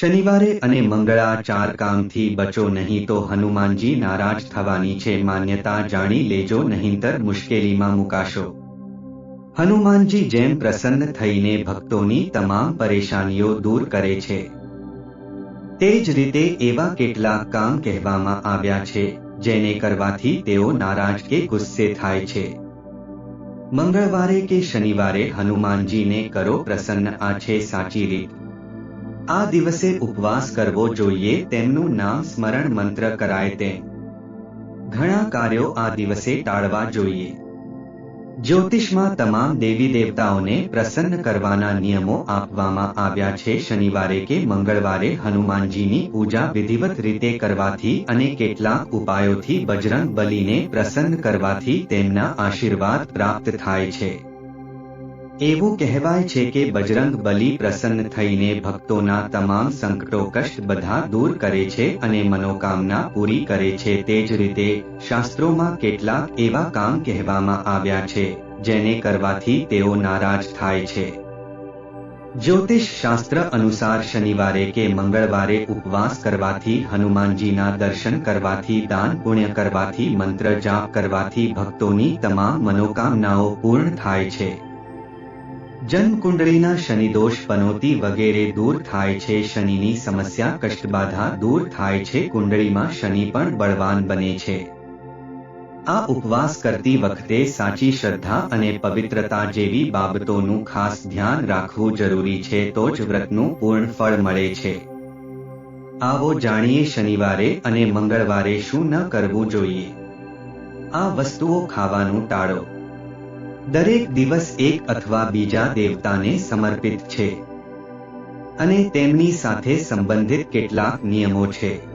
શનિવારે અને મંગળા ચાર કામથી બચો નહીં તો હનુમાનજી નારાજ થવાની છે. માન્યતા જાણી લેજો, નહીંતર મુશ્કેલીમાં મુકાશો. હનુમાનજી જેમ પ્રસન્ન થઈને ભક્તોની તમામ પરેશાનીઓ દૂર કરે છે. તે જ રીતે એવા કેટલાક કામ કહેવામાં આવ્યા છે, જેને કરવાથી તેઓ નારાજ કે ગુસ્સે થાય છે. મંગળવારે કે શનિવારે હનુમાનજીને કરો પ્રસન્ન. આ છે સાચી રીત. આ દિવસે ઉપવાસ કરવો જોઈએ તેમનું નામ સ્મરણ મંત્ર કરાય તે. ઘણા કાર્યો આ દિવસે ટાળવા જોઈએ. જ્યોતિષમાં તમામ દેવી દેવતાઓને પ્રસન્ન કરવાના નિયમો આપવામાં આવ્યા છે શનિવારે કે મંગળવારે હનુમાનજીની પૂજા વિધિવત રીતે કરવાથી અને કેટલાક ઉપાયોથી બજરંગ બલીને પ્રસન્ન કરવાથી તેમના આશીર્વાદ પ્રાપ્ત થાય છે. એવું કહેવાય છે કે બજરંગ બલી પ્રસન્ન થઈને ભક્તોના તમામ સંકટો કષ્ટ બધા દૂર કરે છે અને મનોકામના પૂરી કરે છે. તે જ રીતે શાસ્ત્રોમાં કેટલાક એવા કામ કહેવામાં આવ્યા છે, જેને કરવાથી તેઓ નારાજ થાય છે. જ્યોતિષ શાસ્ત્ર અનુસાર શનિવારે કે મંગળવારે ઉપવાસ કરવાથી હનુમાનજીના દર્શન કરવાથી દાન પુણ્ય કરવાથી મંત્ર જાપ કરવાથી ભક્તોની તમામ મનોકામનાઓ પૂર્ણ થાય છે. જન્મ કુંડળીના શનિદોષ પનોતી વગેરે દૂર થાય છે. શનિની સમસ્યા, કષ્ટબાધા દૂર થાય છે. કુંડળીમાં શનિ પણ બળવાન બને છે. આ ઉપવાસ કરતી વખતે સાચી શ્રદ્ધા અને પવિત્રતા જેવી બાબતોનું ખાસ ધ્યાન રાખવું જરૂરી છે. તો જ વ્રતનું પૂર્ણ ફળ મળે છે. આવો જાણીએ શનિવારે અને મંગળવારે શું ન કરવું જોઈએ. આ વસ્તુઓ ખાવાનું ટાળો. દરેક દિવસ એક અથવા બીજા દેવતાને સમર્પિત છે. અને તેમની સાથે સંબંધિત કેટલાક નિયમો છે.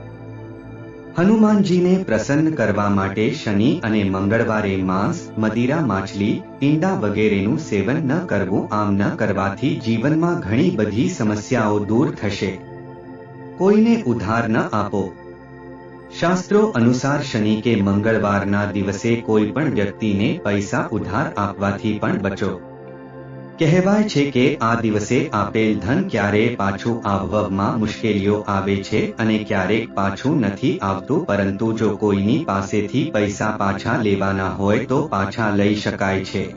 હનુમાનજીને પ્રસન્ન કરવા માટે શનિ અને મંગળવારે માંસ, મદિરા, માછલી, ઈંડા વગેરેનું સેવન ન કરવું આમ ન કરવાથી જીવનમાં ઘણી બધી સમસ્યાઓ દૂર થશે. કોઈને ઉધાર ન આપો. શાસ્ત્રો અનુસાર શનિ કે મંગળવારના દિવસે કોઈ પણ વ્યક્તિને પૈસા ઉધાર આપવાથી પણ બચો. કહેવાય છે કે આ દિવસે આપેલ ધન ક્યારે પાછું આવવામાં મુશ્કેલીઓ આવે છે અને ક્યારેક પાછું નથી આવતું, પરંતુ જો કોઈની પાસેથી પૈસા પાછા લેવાના હોય તો પાછા લઈ શકાય છે.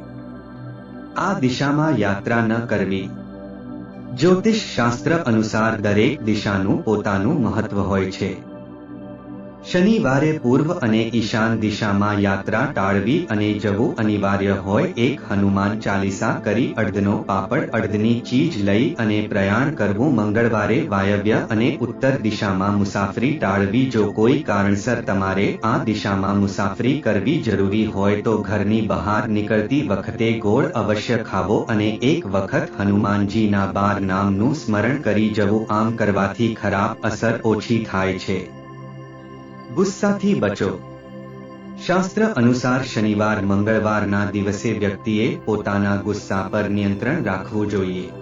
આ દિશામાં યાત્રા ન કરવી. જ્યોતિષ શાસ્ત્ર અનુસાર દરેક દિશાનું પોતાનું મહત્વ હોય છે. શનિવારે પૂર્વ અને ઈશાન દિશામાં યાત્રા ટાળવી અને જવું અનિવાર્ય હોય એક હનુમાન ચાલીસા કરી અડધનો પાપડ અડધની ચીજ લઈ અને પ્રયાણ કરવું મંગળવારે વાયવ્ય અને ઉત્તર દિશામાં મુસાફરી ટાળવી. જો કોઈ કારણસર તમારે આ દિશામાં મુસાફરી કરવી જરૂરી હોય તો ઘરની બહાર નીકળતી વખતે ગોળ અવશ્ય ખાવો અને એક વખત હનુમાનજીના બાર નામનું સ્મરણ કરી જવું. આમ કરવાથી ખરાબ અસર ઓછી થાય છે. ગુસ્સાથી બચો. શાસ્ત્ર અનુસાર શનિવાર મંગળવારના દિવસે વ્યક્તિએ પોતાના ગુસ્સા પર નિયંત્રણ રાખવું જોઈએ.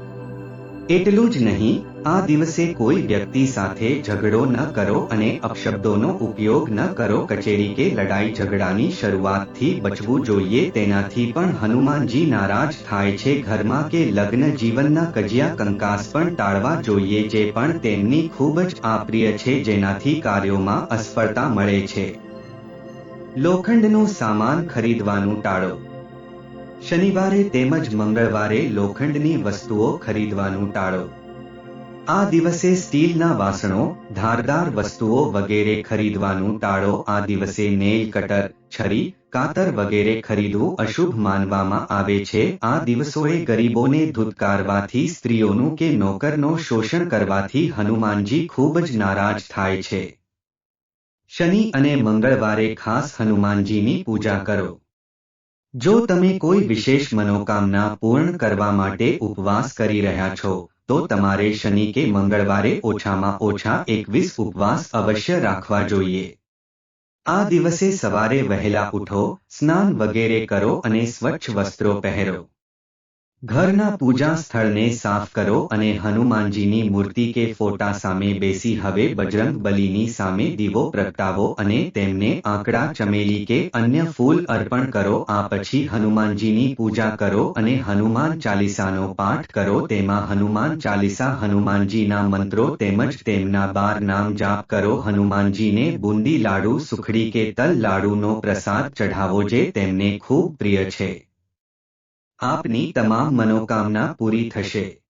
એટલું જ નહીં, આ દિવસે કોઈ વ્યક્તિ સાથે ઝઘડો ન કરો અને અપશબ્દોનો ઉપયોગ ન કરો. કચેરી કે લડાઈ ઝઘડાની શરૂઆતથી બચવું જોઈએ. તેનાથી પણ હનુમાનજી નારાજ થાય છે. ઘરમાં કે લગ્ન જીવનના કજિયા કંકાસ પણ ટાળવા જોઈએ, જે પણ તેમની ખૂબ જ આપ્રિય છે, જેનાથી કાર્યોમાં અસફળતા મળે છે. લોખંડનો સામાન ખરીદવાનું ટાળો. શનિવારે તેમજ મંગળવારે લોખંડની વસ્તુઓ ખરીદવાનું ટાળો. આ દિવસે સ્ટીલના વાસણો, ધારદાર વસ્તુઓ વગેરે ખરીદવાનું ટાળો. આ દિવસે નેલ કટર, છરી, કાતર વગેરે ખરીદવું અશુભ માનવામાં આવે છે. આ દિવસોએ ગરીબોને ધૂતકારવાથી સ્ત્રીઓનું કે નોકરનો શોષણ કરવાથી હનુમાનજી ખૂબ જ નારાજ થાય છે. શનિ અને મંગળવારે ખાસ હનુમાનજીની પૂજા કરો. જો તમે કોઈ વિશેષ મનોકામના પૂર્ણ કરવા માટે ઉપવાસ કરી રહ્યા છો, તો તમારે શનિ કે મંગળવારે ઓછામાં ઓછા એકવીસ ઉપવાસ અવશ્ય રાખવા જોઈએ. આ દિવસે સવારે વહેલા ઉઠો, સ્નાન વગેરે કરો અને સ્વચ્છ વસ્ત્રો પહેરો. ઘરના પૂજા સ્થળને સાફ કરો અને હનુમાનજીની મૂર્તિ કે ફોટા સામે બેસી હવે બજરંગ બલીની સામે દીવો પ્રગટાવો અને તેમને આંકડા ચમેલી કે અન્ય ફૂલ અર્પણ કરો. આ પછી હનુમાનજીની પૂજા કરો અને હનુમાન ચાલીસાનો પાઠ કરો. તેમાં હનુમાન ચાલીસા હનુમાનજીના મંત્રો તેમજ તેમના બાર નામ જાપ કરો. હનુમાનજીને બુંદી લાડુ, સુખડી કે તલ લાડુનો પ્રસાદ ચઢાવો જે તેમને ખૂબ પ્રિય છે. આપની તમામ મનોકામના પૂરી થશે.